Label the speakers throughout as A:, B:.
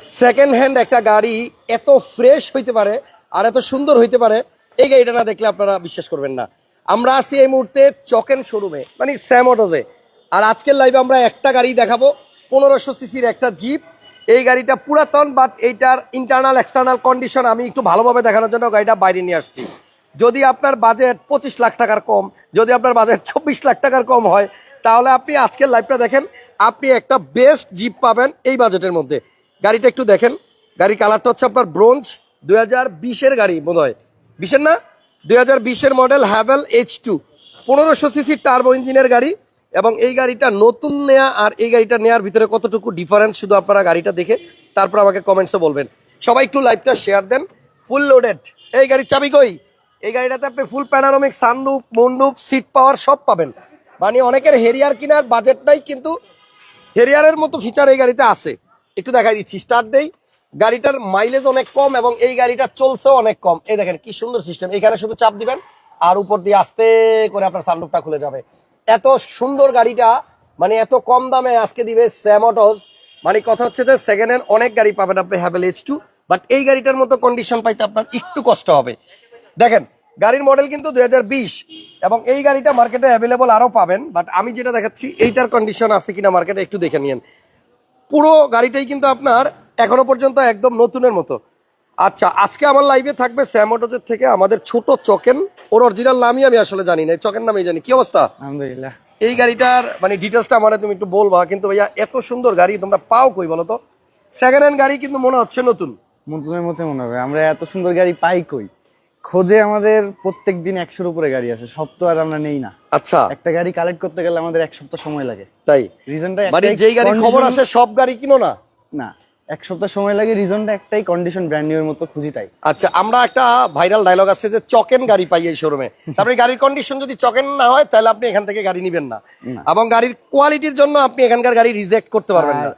A: Second hand একটা গাড়ি এত ফ্রেশ হইতে পারে আর এত সুন্দর হইতে পারে, এই গাড়িটা না দেখলে আপনারা বিশ্বাস করবেন না। আমরা আছি এই মুহূর্তে চকেন শোরুমে মানে স্যামোটোজে আর আজকের লাইভে আমরা একটা গাড়ি দেখাবো, পনেরোশো সিসির একটা জিপ এই গাড়িটা পুরাতন বাট এইটার ইন্টারনাল এক্সটার্নাল কন্ডিশন আমি একটু ভালোভাবে দেখানোর জন্য গাড়িটা বাইরে নিয়ে আসছি। যদি আপনার বাজেট পঁচিশ লাখ টাকার কম, যদি আপনার বাজেট চব্বিশ লাখ টাকার কম হয়, তাহলে আপনি আজকের লাইভটা দেখেন, আপনি একটা বেস্ট জিপ পাবেন এই বাজেটের মধ্যে। গাড়িটা একটু দেখেন। গাড়ির কালারটা হচ্ছে আপনার ব্রোঞ্জ। দুই হাজার বিশের গাড়ি বোধ হয় বিশের না? দুই হাজার বিশের মডেল হ্যাভেল এইচ টু। পনেরোশো সিসি টার্বো ইঞ্জিনের গাড়ি এবং এই গাড়িটা নতুন নেয়া আর এই গাড়িটা নেয়ার ভিতরে কতটুকু ডিফারেন্স শুধু আপনারা গাড়িটা দেখে, তারপর আমাকে কমেন্টসে বলবেন। সবাই একটু লাইভটা শেয়ার দেন। ফুল লোডেড এই গাড়ির চাবি কই? এই গাড়িটাতে আপনি ফুল প্যানারোমিক সানরুফ মন্ডুপ সিট পাওয়ার সব পাবেন। মানে অনেকের হেরিয়ার কেনার বাজেট নাই, কিন্তু হেরিয়ারের মতো ফিচার এই গাড়িতে আছে। একটু দেখাই দিচ্ছি। স্টার্ট দেই। গাড়িটার মাইলেজ অনেক কম এবং এই গাড়িটা চলছেও অনেক কম। এই দেখেন কি সুন্দর সিস্টেম এখানে শুধু চাপ দিবেন আর উপর দিয়ে আস্তে করে আপনার সানরুফটা খুলে যাবে। এত সুন্দর গাড়িটা মানে এত কম দামে আজকে দিবে স্যামোটস মানে কথা হচ্ছে যে সেকেন্ড হ্যান্ড অনেক গাড়ি পাবেন আপনি হ্যাভেল এইচ টু বাট এই গাড়িটার মতো কন্ডিশন পাইতে আপনার একটু কষ্ট হবে। দেখেন, গাড়ির মডেল কিন্তু দুই হাজার বিশ এবং এই গাড়িটা মার্কেটে অ্যাভেলেবল আরও পাবেন। বাট আমি যেটা দেখাচ্ছি, এইটার কন্ডিশন আছে কিনা মার্কেটে একটু দেখে নিন পুরো গাড়িটাই কিন্তু আপনার এখনও পর্যন্ত একদম নতুনের মতো। আচ্ছা আজকে আমার লাইভে থাকবে স্যামোটোজের থেকে আমাদের ছোট চকেন। ওর অরিজিনাল নামই আমি আসলে জানি না চকেন নামই জানি। কি অবস্থা?
B: আলহামদুলিল্লাহ।
A: এই গাড়িটার মানে ডিটেলসটা আমার তুমি একটু বলবা কিন্তু ভাইয়া এত সুন্দর গাড়ি তোমরা পাও কই বলো তো? সেকেন্ড হ্যান্ড গাড়ি কিন্তু মনে হচ্ছে নতুন।
B: নতুনের মতো মনে হবে আমরা এত সুন্দর গাড়ি পাই কই? খোঁজে আমাদের প্রত্যেক দিন একশোর উপরে গাড়ি আছে সব তো আর আমরা নেই না।
A: আচ্ছা।
B: একটা গাড়ি কালেক্ট করতে গেলে আমাদের এক সপ্তাহ সময় লাগে।
A: তাই?
B: রিজনটা
A: মানে যেই গাড়ি খবর আসে সব গাড়ি কিনো না?
B: না। এক সপ্তাহ সময় লাগে রিজনটা একটাই কন্ডিশন ব্র্যান্ড নিউ এর মতো খুঁজি তাই।
A: আচ্ছা আমরা একটা ভাইরাল ডায়লগ আছে যে চকেন গাড়ি পাই এই শোরুমে তারপরে গাড়ির কন্ডিশন যদি চকেন না হয় তাহলে আপনি এখান থেকে গাড়ি নিবেন না। এবং গাড়ির কোয়ালিটির জন্য আপনি এখানকার গাড়ি রিজেক্ট করতে পারবেন না।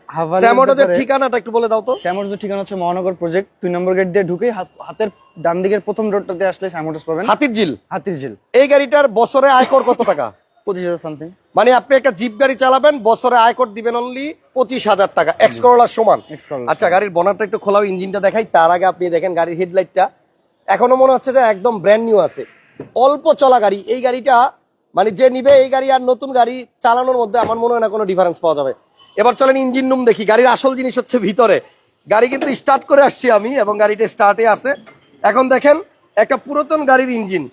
A: স্যামোটোজের ঠিকানাটা একটু বলে দাও তো।
B: স্যামোটস ঠিকানা হচ্ছে মহানগর প্রজেক্ট দুই নম্বর গেট দিয়ে ঢুকে হাতের ডান দিকের প্রথম রোডটাতে আসলে স্যামোটস পাবেন।
A: হাতির ঝিল
B: হাতির ঝিল
A: এই গাড়িটার বছরে আয়কর কত টাকা?
B: পঁচিশ হাজার সামথিং
A: মানে আপনি একটা জিপ গাড়ি চালাবেন বছরে আয়কর দিবেন অনলি পঁচিশ হাজার টাকা। এক্স করোলার সমান। আচ্ছা গাড়ির বনারটা একটু খোলাও ইঞ্জিনটা দেখাই। তার আগে আপনি দেখেন গাড়ির হেডলাইটটা এখনও মনে হচ্ছে যে একদম ব্র্যান্ড নিউ আছে। অল্প চলা গাড়ি। এই গাড়িটা মানে যে নিবে এই গাড়ি আর নতুন গাড়ি চালানোর মধ্যে আমার মনে হয় না কোনো ডিফারেন্স পাওয়া যাবে। এবার চলেন ইঞ্জিন রুম দেখি। গাড়ির আসল জিনিস হচ্ছে ভিতরে। গাড়ি কিন্তু স্টার্ট করে আসছি আমি এবং গাড়িটা স্টার্টে আছে। এখন দেখেন একটা পুরাতন গাড়ির ইঞ্জিন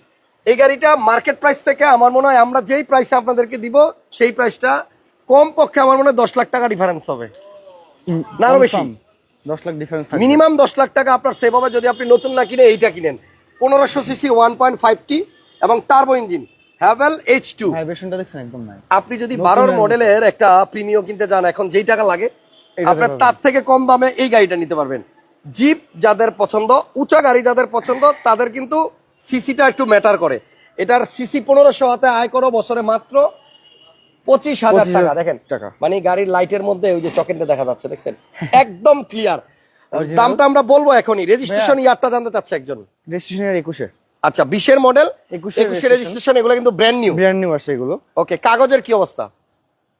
A: এই গাড়িটা মার্কেট প্রাইস থেকে আমার মনে হয় আমরা যেই প্রাইসে আপনাদেরকে দিব সেই প্রাইসটা কম পক্ষে আমার মনে হয় দশ লাখ টাকা ডিফারেন্স হবে। না আরও বেশি?
B: দশ লাখ ডিফারেন্স
A: মিনিমাম দশ লাখ টাকা আপনার সেভ হবে যদি আপনি নতুন না কিনে এইটা কিনেন। পনেরোশো CC one point five T এবং turbo engine Haval H two
B: দেখছেন? একদম নাই।
A: আপনি যদি বারোর মডেলের একটা প্রিমিয়াম কিনতে যান এখন যেই টাকা লাগে আপনার তার থেকে কম দামে এই গাড়িটা নিতে পারবেন। জিপ যাদের পছন্দ উঁচা গাড়ি যাদের পছন্দ তাদের কিন্তু সিসিটা একটু ম্যাটার করে। এটার সিসি পনেরোশো হাতে আয় করো বছরে মাত্র পঁচিশ হাজার টাকা দেখেন?
B: টাকা।
A: মানে গাড়ির লাইটের মধ্যে ওই যে চকেটটা দেখা যাচ্ছে দেখছেন? একদম ক্লিয়ার দামটা আমরা বলব এখনই। রেজিস্ট্রেশন ইয়ারটা জানতে চাচ্ছে একজন।
B: রেজিস্ট্রেশনের একুশে।
A: আচ্ছা বিশের মডেল একুশে রেজিস্ট্রেশন এগুলো কিন্তু ব্র্যান্ড নিউ
B: ব্র্যান্ড নিউ আসে এগুলো।
A: ওকে কাগজের কি অবস্থা?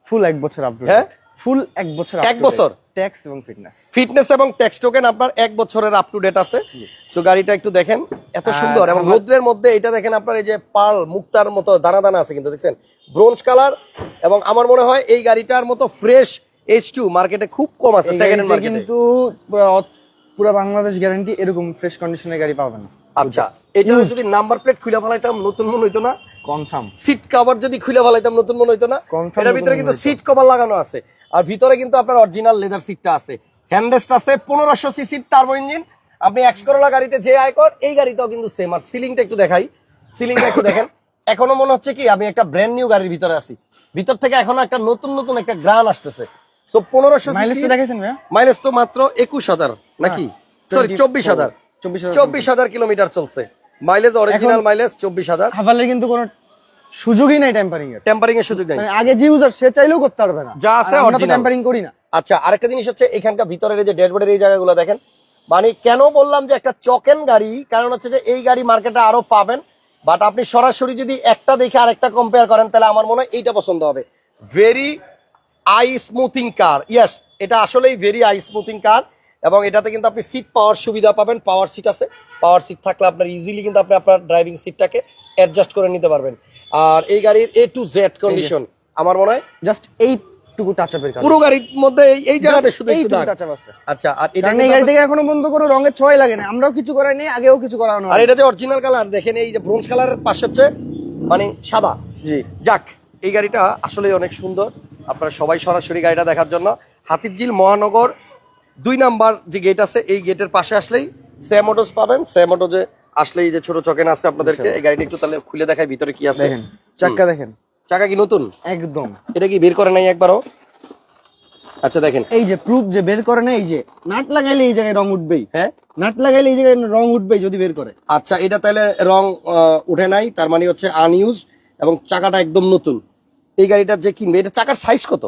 B: ফুল এক বছর আপডেট
A: হ্যাঁ?
B: ফুল এক বছর
A: এক বছর?
B: ট্যাক্স এবং ফিটনেস।
A: ফিটনেস এবং ট্যাক্স টোকেন আপনার এক বছরের আপ টু ডেট আছে। সো গাড়িটা একটু দেখেন এত সুন্দর এবং রোদ্রের মধ্যে এটা দেখেন আপনার এই যে পার্ল মুক্তার মতো দানা দানা আছে কিন্তু দেখছেন? ব্রোঞ্জ কালার এবং আমার মনে হয় এই গাড়িটার মতো ফ্রেশ এইচ টু মার্কেটে খুব কম আছে সেকেন্ড হ্যান্ড মার্কেটে।
B: কিন্তু পুরো বাংলাদেশ গ্যারান্টি এরকম ফ্রেশ কন্ডিশনের গাড়ি পাবেন। না
A: আচ্ছা এটা যদি নাম্বার প্লেট খুলে ফেলাইতাম নতুন মনে হইতো না?
B: কনফার্ম
A: সিট কভার যদি খুলে ফেলাইতাম নতুন মনে হইতো না? এটার ভিতরে কিন্তু সিট কভার লাগানো আছে। আর ভিতরে কিন্তু আপনার অরিজিনাল লেদার সিটটা আছে। হ্যান্ডরেস্ট আছে পনেরোশো সিসির টার্বো ইঞ্জিন আপনি এক্স করোলা গাড়িতে যে আয়কর এই গাড়িতেও কিন্তু সেম আর সিলিংটা একটু দেখাই। সিলিংটা একটু দেখেন। এখনও মনে হচ্ছে কি আমি একটা ব্র্যান্ড নিউ গাড়ির ভিতরে আছি। ভিতর থেকে এখনও একটা নতুন নতুন একটা গ্রান আসতেছে। সো পনেরোশো
B: মাইলেজ তো
A: মাত্র একুশ হাজার নাকি? সরি চব্বিশ হাজার।
B: চব্বিশ হাজার
A: কিলোমিটার চলছে। মাইলেজ অরিজিনাল মাইলেজ চব্বিশ হাজার।
B: কিন্তু কোনো সুযোগই নাই টেম্পারিং এর।
A: টেম্পারিং এর সুযোগ নেই।
B: মানে আগে যে ইউজার সে চাইলেও করতে পারবে না।
A: যা আছে
B: আর আমরা তো টেম্পারিং করি না।
A: আচ্ছা আরেকটা জিনিস হচ্ছে এখানকার ভিতরের যে ড্যাশবোর্ডের এই জায়গাগুলো দেখেন। মানে কেন বললাম যে একটা চকেন গাড়ি কারণ হচ্ছে যে এই গাড়ি মার্কেটে আরও পাবেন। বাট আপনি সরাসরি যদি একটা দেখে আরেকটা কম্পেয়ার করেন তাহলে আমার মনে হয় এইটা পছন্দ হবে। Very I smoothing car yes এটা আসলেই ভেরি আই স্মুথিং কার এবং এটাতে কিন্তু আপনি সিট পাওয়ার সুবিধা পাবেন পাওয়ার সিট আছে। পাওয়ার সিট থাকলে আপনার ইজিলি কিন্তু আপনি আপনার ড্রাইভিং সিটটাকে অ্যাডজাস্ট করে নিতে পারবেন। আর এই গাড়ির এ টু জেড কন্ডিশন আমার মনে হয়
B: জাস্ট এইটুকু টাচ আপের কাজ
A: পুরো গাড়ির মধ্যে এই- এই জায়গাটা শুধু একটু দাগ।
B: টাচ আপ আছে।
A: আচ্ছা আর এটা
B: এই গাড়ি থেকে এখনও বন্ধ করে রঙের লাগে না। আমরাও কিছু করাই নেই আগেও কিছু করানো
A: আর এটা যে অরিজিনাল কালার দেখেন এই যে ব্রোঞ্জ কালারের পাশে হচ্ছে মানে সাদা।
B: জি।
A: যাক এই গাড়িটা আসলে অনেক সুন্দর। আপনারা সবাই সরাসরি গাড়িটা দেখার জন্য। হাতিরঝিল মহানগর দুই নাম্বার যে গেট আছে এই গেটের পাশে আসলেই স্যাম অটোস পাবেন। স্যাম অটোজে আসলেই যে ছোট চকেন আছে আপনাদেরকে এই গাড়িটা একটু তাহলে খুলে দেখায় ভিতরে কি আছে।
B: দেখেন চাক্কা দেখেন।
A: চাকা কি নতুন?
B: একদম।
A: এটা কি বের করে নাই একবারও? আচ্ছা দেখেন।
B: এই যে প্রুফ যে বের করে না এই যে নাট লাগাইলে এই জায়গায় রং উঠবেই।
A: হ্যাঁ?
B: নাট লাগাইলে এই জায়গায় রং উঠবেই যদি বের করে।
A: আচ্ছা এটা তাহলে রং উঠে নাই তার মানে হচ্ছে আনইউজ এবং চাকাটা একদম নতুন। এই গাড়িটা যে কিনবে এটা চাকার সাইজ কত?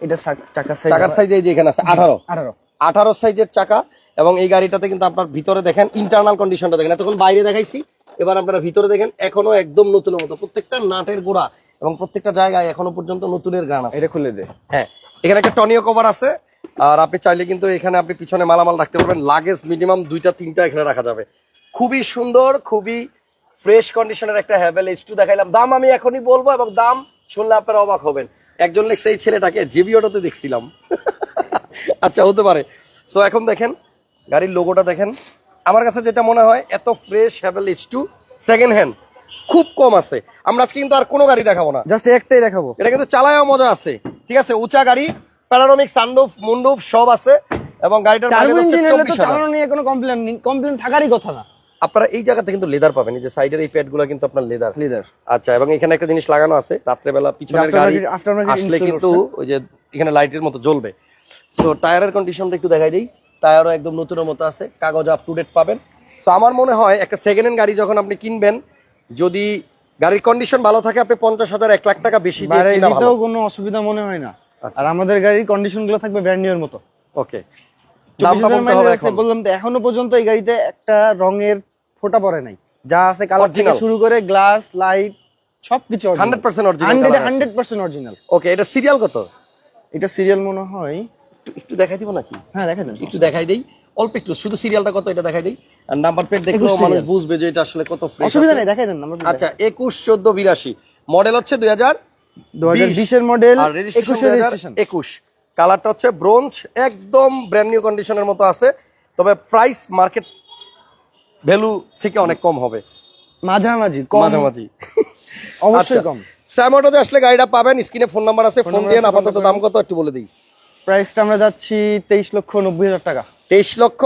B: এটা চাকার সাইজ
A: চাকার সাইজ এই যে এখানে আছে আঠারো।
B: আঠারো।
A: আঠারো সাইজের চাকা এবং এই গাড়িটাতে কিন্তু আপনার ভিতরে দেখেন ইন্টারনাল কন্ডিশনটা দেখেন। এতক্ষণ বাইরে দেখাইছি এবার আপনারা ভিতরে দেখেন এখনও একদম নতুনের মতো। প্রত্যেকটা নাটের গোড়া এবং প্রত্যেকটা জায়গায় এখনও পর্যন্ত নতুনের গান আছে।
B: এটা খুলে দে।
A: হ্যাঁ এখানে একটা টনিও কভার আছে আর আপনি চাইলে কিন্তু এখানে আপনি পিছনে মালামাল রাখতে পারবেন। লাগেজ মিনিমাম দুইটা তিনটা এখানে রাখা যাবে। খুবই সুন্দর খুবই ফ্রেশ কন্ডিশনের একটা হ্যাভেল এইচ টু দেখাইলাম। দাম আমি এখনই বলব এবং দাম শুনলে আপনারা অবাক হবেন। একজন লেখছে এই ছেলেটাকে জিবি অটোতে দেখছিলাম। আচ্ছা হতে পারে। সো এখন দেখেন গাড়ির লোগোটা দেখেন। আমার কাছে যেটা মনে হয় এত fresh Haval H two second hand খুব কম আছে। আমরা আজকে কিন্তু আর কোনো গাড়ি দেখাবো না।
B: জাস্ট একটাই দেখাবো।
A: এটা কিন্তু চালায়ও মজা আছে। ঠিক আছে? উঁচা গাড়ি প্যারানোমিক সানরুফ মুন্ডুফ সব আছে। এবং গাড়িটার
B: টার্বো
A: mileage হচ্ছে
B: ইঞ্জিন হলে তো
A: 24,000
B: চালানো নিয়ে কোনো কমপ্লেন নেই। কমপ্লেন থাকারই কথা না।
A: আপনারা এই জায়গাতে কিন্তু লেদার পাবেন। এই যে সাইডের এই প্যাডগুলো কিন্তু আপনার লেদার
B: লেদার
A: আচ্ছা এবং এখানে একটা জিনিস লাগানো আছে। রাত্রেবেলা পিছনের গাড়ি আসলে কিন্তু ওই যে এখানে লাইটের মতো জ্বলবে। সো টায়ারের কন্ডিশনটা একটু দেখাই দিই। টায়ারও একদম নতুনের মতো আছে কাগজ আপ টু ডেট পাবেন। সো আমার মনে হয় একটা সেকেন্ড হ্যান্ড গাড়ি যখন আপনি কিনবেন যদি গাড়ির কন্ডিশন ভালো থাকে আপনি পঞ্চাশ হাজার এক লাখ টাকা বেশি কিনা ভালো।
B: দিতেও কোনো অসুবিধা মনে হয় না।
A: আচ্ছা।
B: আর আমাদের গাড়ির কন্ডিশনগুলো থাকবে ব্র্যান্ড নিউ এর মতো।
A: ওকে
B: বললাম তো এখনও পর্যন্ত এই গাড়িতে একটা রঙের ফোঁটা পড়ে নাই। যা আছে কালার থেকে শুরু করে গ্লাস লাইট সবকিছু
A: hundred percent
B: hundred
A: original
B: hundred percent original
A: okay এটা সিরিয়াল কত?
B: এটা সিরিয়াল মনে হয়
A: একটু একটু দেখাই দিব নাকি?
B: হ্যাঁ দেখা দেন
A: একটু দেখাই দেই। অল্প একটু শুধু সিরিয়ালটা কত এটা দেখাই দেই। আর নাম্বার প্লেট দেখলেও মানুষ বুঝবে যে এটা আসলে কত ফ্রেশ
B: অসুবিধা নেই দেখাই দেন নাম্বার
A: আচ্ছা একুশ চোদ্দ বিরাশি। মডেল হচ্ছে দুই হাজার
B: দু হাজার বিশের মডেল
A: আর রেজিস্ট্রেশন
B: একুশে রেজিস্ট্রেশন
A: একুশ। কালারটা হচ্ছে ব্রোঞ্জ একদম ব্র্যান্ড নিউ কন্ডিশনের মতো আছে। তবে প্রাইস মার্কেট ভ্যালু থেকে অনেক কম হবে।
B: মাঝামাঝি কম।
A: মাঝামাঝি।
B: অবশ্যই
A: আচ্ছা।
B: কম।
A: স্যামোটোতে আসলে গাড়িটা পাবেন। স্ক্রিনে ফোন নাম্বার আছে ফোন দিয়ে আপাতত দাম কত একটু বলে দিই।
B: প্রাইসটা আমরা যাচ্ছি তেইশ লক্ষ নব্বই হাজার টাকা।
A: তেইশ লক্ষ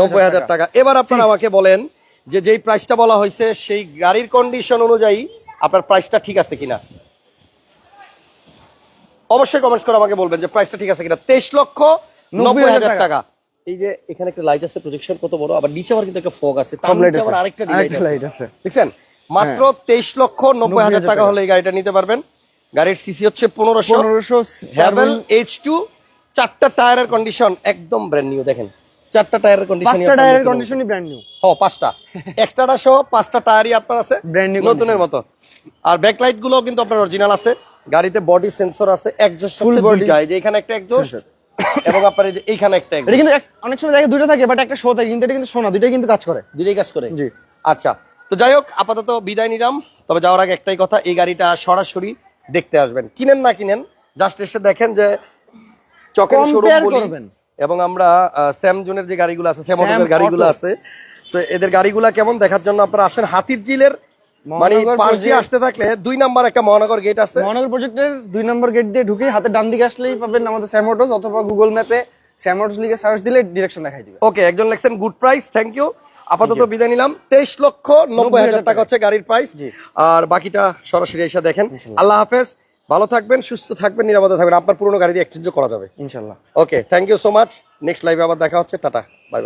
B: নব্বই হাজার
A: টাকা। এবার আপনারা আমাকে বলেন যে যেই প্রাইসটা বলা হয়েছে সেই গাড়ির কন্ডিশন অনুযায়ী আপনার প্রাইসটা ঠিক আছে কিনা? অবশ্যই কমেন্টস করে আমাকে বলবেন যে প্রাইসটা ঠিক আছে কিনা। তেইশ লক্ষ নব্বই হাজার টাকা। এই যে এখানে একটা লাইট আছে প্রজেকশন কত বড়? আবার নিচে আবার কিন্তু একটা ফগ আছে। তার নিচে আবার আরেকটা লাইট
B: লাইট আছে।
A: দেখছেন? মাত্র তেইশ লক্ষ নব্বই হাজার টাকা হলে এই গাড়িটা নিতে পারবেন। গাড়ির সিসি হচ্ছে পনেরোশো।
B: পনেরোশো
A: হ্যাভেল এইচ টু চারটা টায়ারের কন্ডিশন একদম ব্র্যান্ড নিউ দেখেন। চারটা টায়ারের কন্ডিশন
B: পাঁচটা টায়ারের কন্ডিশনই ব্র্যান্ড নিউ
A: ও পাঁচটা। এক্সট্রাটা সহ পাঁচটা টায়ারই আপনার আছে
B: ব্র্যান্ড নিউ
A: নতুনের মতো। আর ব্যাকলাইটগুলো কিন্তু আপনার অরিজিনাল আছে। গাড়িতে বডি সেন্সর আছে
B: body
A: দুইটা এই যে এখানে একটা একজস্ট এবং আপনার এইখানে একটা
B: এটা কিন্তু অনেক সময় দেখে দুটো থাকে বাট একটা শো থাকে কিন্তু এটা কিন্তু শো না দুইটাই কিন্তু কাজ করে।
A: দুইটাই কাজ করে।
B: জি।
A: আচ্ছা তো যাই হোক আপাতত বিদায় নিলাম। তবে যাওয়ার আগে একটাই কথা এই গাড়িটা সরাসরি দেখতে আসবেন। কিনেন না কিনেন জাস্ট এসে দেখেন যে চকের শোরুম
B: করবেন।
A: এবং আমরা স্যামজনের যে গাড়িগুলো আছে স্যামজনের গাড়িগুলো আছে তো এদের গাড়িগুলা কেমন দেখার জন্য আপনারা আসেন হাতির জিলের মানে পাশ দিয়ে আসতে থাকলে দুই নাম্বার একটা মহানগর গেট আছে।
B: মহানগর প্রজেক্টের দুই নম্বর গেট দিয়ে ঢুকে হাতের ডান দিকে আসলেই পাবেন আমাদের অথবা গুগল ম্যাপে স্যামোটোস লিখে সার্চ দিলে ডিরেকশন দেখাই দিবে।
A: ওকে একজন লেখছেন গুড প্রাইস থ্যাংক ইউ আপাতত বিদায় নিলাম। তেইশ লক্ষ নব্বই হাজার টাকা হচ্ছে গাড়ির প্রাইস আর বাকিটা সরাসরি এসে দেখেন। আল্লাহ হাফেজ। ভালো থাকবেন সুস্থ থাকবেন নিরাপদে থাকবেন। আপনার পুরনো গাড়ি দিয়ে এক্সচেঞ্জও করা যাবে।
B: ইনশাল্লাহ।
A: Okay thank you so much next লাইভে আবার দেখা হচ্ছে। টাটা। Bye bye